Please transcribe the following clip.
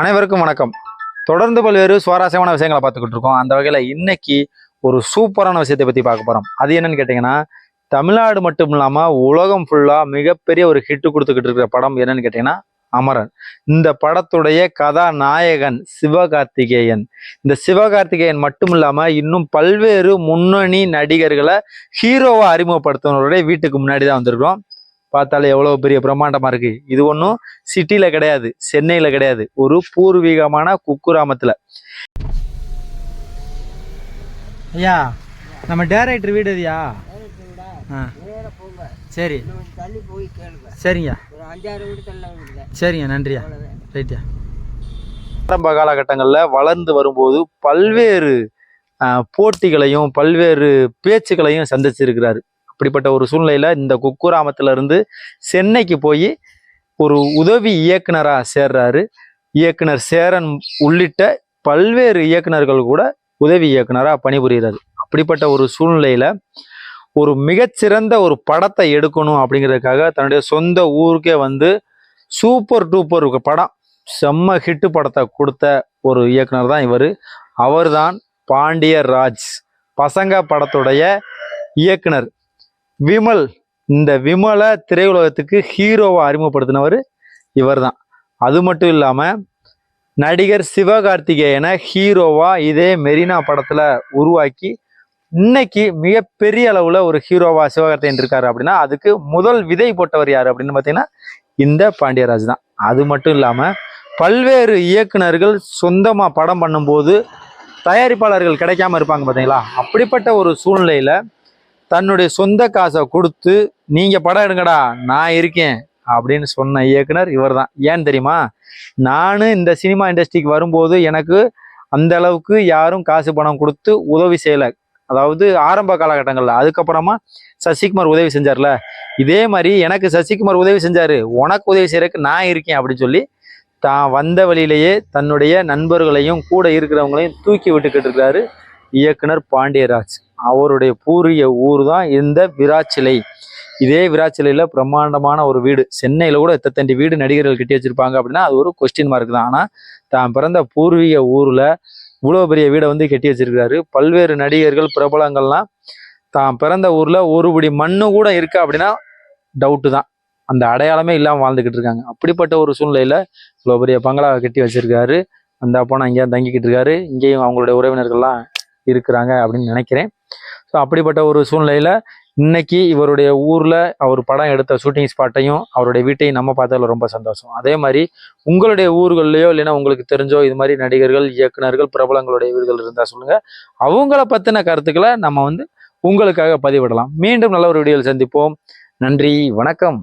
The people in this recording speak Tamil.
அனைவருக்கும் வணக்கம். தொடர்ந்து பல்வேறு சுவாரஸ்யமான விஷயங்களை பார்த்துக்கிட்டு இருக்கோம். அந்த வகையில் இன்னைக்கு ஒரு சூப்பரான விஷயத்தை பற்றி பார்க்க போகிறோம் அது என்னன்னு கேட்டிங்கன்னா தமிழ்நாடு மட்டும் இல்லாமல் உலகம் ஃபுல்லாக மிகப்பெரிய ஒரு ஹிட்டு கொடுத்துக்கிட்டு இருக்கிற படம் என்னன்னு கேட்டிங்கன்னா அமரன். இந்த படத்துடைய கதாநாயகன் சிவகார்த்திகேயன். இந்த சிவகார்த்திகேயன் மட்டும் இல்லாமல் இன்னும் பல்வேறு முன்னணி நடிகர்களை ஹீரோவை அறிமுகப்படுத்தினவருடைய வீட்டுக்கு முன்னாடி தான் வந்திருக்கிறோம். பார்த்தாலே எவ்வளோ பெரிய பிரம்மாண்டமாக இருக்கு. இது ஒன்றும் சிட்டியில் கிடையாது சென்னையில் கிடையாது. ஒரு பூர்வீகமான குக்கிராமத்தில். ஐயா நம்ம டேரக்டர் வீடு ஆ. போங்க. சரி. இன்னும் கொஞ்சம் தள்ளி போய் கேளுங்க. சரிங்க சரிங்க நன்றியா ரைட்யா ஆரம்ப காலகட்டங்களில் வளர்ந்து வரும்போது பல்வேறு ஆஹ், போட்டிகளையும் பல்வேறு பேச்சுக்களையும் சந்திச்சிருக்கிறாரு. அப்படிப்பட்ட ஒரு சூழ்நிலையில் இந்த குக்கிராமத்துல இருந்து சென்னைக்கு போய் ஒரு உதவி இயக்குனராக சேர்றாரு. இயக்குனர் சேரன் உள்ளிட்ட பல்வேறு இயக்குனர்கள் கூட உதவி இயக்குனராக பணிபுரிகிறது அப்படிப்பட்ட ஒரு சூழ்நிலையில் ஒரு மிகச்சிறந்த ஒரு படத்தை எடுக்கணும் அப்படிங்கிறதுக்காக தன்னுடைய சொந்த ஊருக்கே வந்து சூப்பர் டூப்பர் படம் செம்ம ஹிட்டு படத்தை கொடுத்த ஒரு இயக்குனர் தான் இவர். அவர்தான் பாண்டியர் ராஜ் பசங்க படத்துடைய இயக்குனர். விமல். இந்த விமலை திரையுலகத்துக்கு ஹீரோவை அறிமுகப்படுத்தினவர் இவர்தான். அது மட்டும் இல்லாமல் நடிகர் சிவகார்த்திகேயனை ஹீரோவா இதே மெரினா படத்தில் உருவாக்கி இன்னைக்கு மிகப்பெரிய அளவில் ஒரு ஹீரோவா சிவகார்த்திகேயன் இருக்காரு அப்படின்னா அதுக்கு முதல் விதை போட்டவர் யார் அப்படின்னு பார்த்தீங்கன்னா இந்த பாண்டியராஜ் தான். அது மட்டும் இல்லாமல் பல்வேறு இயக்குனர்கள் சொந்தமாக படம் பண்ணும்போது தயாரிப்பாளர்கள் கிடைக்காம இருப்பாங்க பார்த்தீங்களா அப்படிப்பட்ட ஒரு சூழ்நிலையில் தன்னுடைய சொந்த காசை கொடுத்து நீங்கள் படம் எடுங்கடா நான் இருக்கேன் அப்படின்னு சொன்ன இயக்குனர் இவர்தான். ஏன் தெரியுமா? நான் இந்த சினிமா இண்டஸ்ட்ரிக்கு வரும்போது எனக்கு அந்த அளவுக்கு யாரும் காசு பணம் கொடுத்து உதவி செய்யலை. அதாவது ஆரம்ப காலகட்டங்களில். அதுக்கப்புறமா சசிகுமார் உதவி செஞ்சார்ல. இதே மாதிரி எனக்கு சசிகுமார் உதவி செஞ்சார். உனக்கு உதவி செய்யறதுக்கு நான் இருக்கேன் அப்படின்னு சொல்லி தான் வந்த வழியிலேயே தன்னுடைய நண்பர்களையும் கூட இருக்கிறவங்களையும் தூக்கி விட்டுக்கிட்டு இருக்கிறாரு இயக்குனர் பாண்டியராஜ். அவருடைய பூர்வீக ஊர் தான் இந்த விராச்சிலை. இதே விராச்சிலையில் பிரம்மாண்டமான ஒரு வீடு. சென்னையில் கூட எத்தத்தண்டி வீடு நடிகர்கள் கட்டி வச்சிருப்பாங்க அப்படின்னா அது ஒரு கொஸ்டின் மார்க் தான். ஆனால் தான் பிறந்த பூர்வீக ஊரில் இவ்வளோ பெரிய வீடை வந்து கட்டி வச்சிருக்காரு பல்வேறு நடிகர்கள் பிரபலங்கள்லாம் தான் பிறந்த ஊரில் ஒருபடி மண்ணு கூட இருக்கா அப்படின்னா டவுட்டு தான். அந்த அடையாளமே இல்லாமல் வாழ்ந்துக்கிட்டு இருக்காங்க. அப்படிப்பட்ட ஒரு சூழ்நிலையில் இவ்வளோ பெரிய பங்களா கட்டி வச்சிருக்காரு. அந்த அப்பா இங்கேயும் தங்கிக்கிட்டு இருக்காரு. இங்கேயும் அவங்களுடைய உறவினர்கள்லாம் இருக்கிறாங்க அப்படின்னு நினைக்கிறேன். ஸோ அப்படிப்பட்ட ஒரு சூழ்நிலையில் இன்னைக்கு இவருடைய ஊரில் அவர் படம் எடுத்த ஷூட்டிங் ஸ்பாட்டையும் அவருடைய வீட்டையும் நம்ம பார்த்ததுல ரொம்ப சந்தோஷம். அதே மாதிரி உங்களுடைய ஊர்கள்லையோ இல்லைன்னா உங்களுக்கு தெரிஞ்சோ இது மாதிரி நடிகர்கள் இயக்குனர்கள் பிரபலங்களுடைய வீடுகள் இருந்தால் சொல்லுங்கள் அவங்கள பற்றின கருத்துக்களை நம்ம வந்து உங்களுக்காக பதிவிடலாம். மீண்டும் நல்ல ஒரு வீடியோவில் சந்திப்போம். நன்றி வணக்கம்.